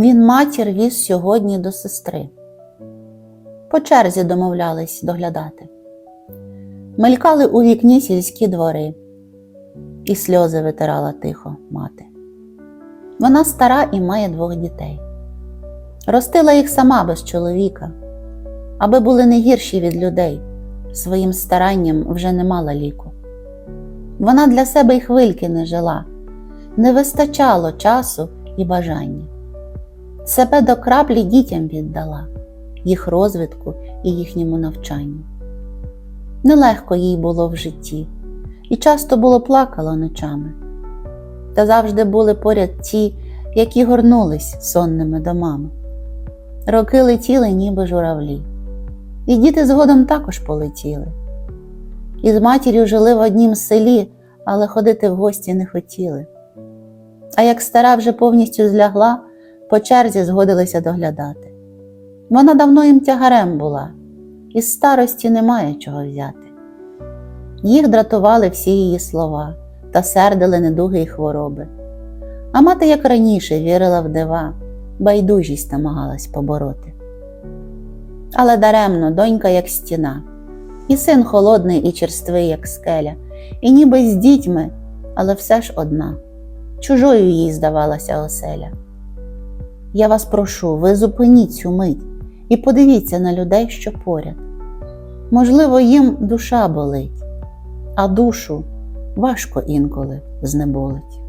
Він матір віз сьогодні до сестри. По черзі домовлялись доглядати. Мелькали у вікні сільські двори, і сльози витирала тихо мати. Вона стара і має двох дітей. Ростила їх сама без чоловіка, аби були не гірші від людей, своїм старанням вже не мала ліку. Вона для себе й хвильки не жила, не вистачало часу і бажання. Себе до краплі дітям віддала, їх розвитку і їхньому навчанню. Нелегко їй було в житті, і часто було плакала ночами. Та завжди були поряд ті, які горнулись сонними домами. Роки летіли, ніби журавлі, і діти згодом також полетіли. І з матір'ю жили в однім селі, але ходити в гості не хотіли. А як стара вже повністю злягла, по черзі згодилися доглядати. Вона давно їм тягарем була, із старості немає чого взяти. Їх дратували всі її слова та сердили недуги й хвороби. А мати, як раніше, вірила в дива, байдужість намагалась побороти. Але даремно донька, як стіна, і син холодний і черствий, як скеля, і ніби з дітьми, але все ж одна. Чужою їй здавалася оселя. Я вас прошу, ви зупиніть цю мить і подивіться на людей, що поряд. Можливо, їм душа болить, а душу важко інколи знеболить.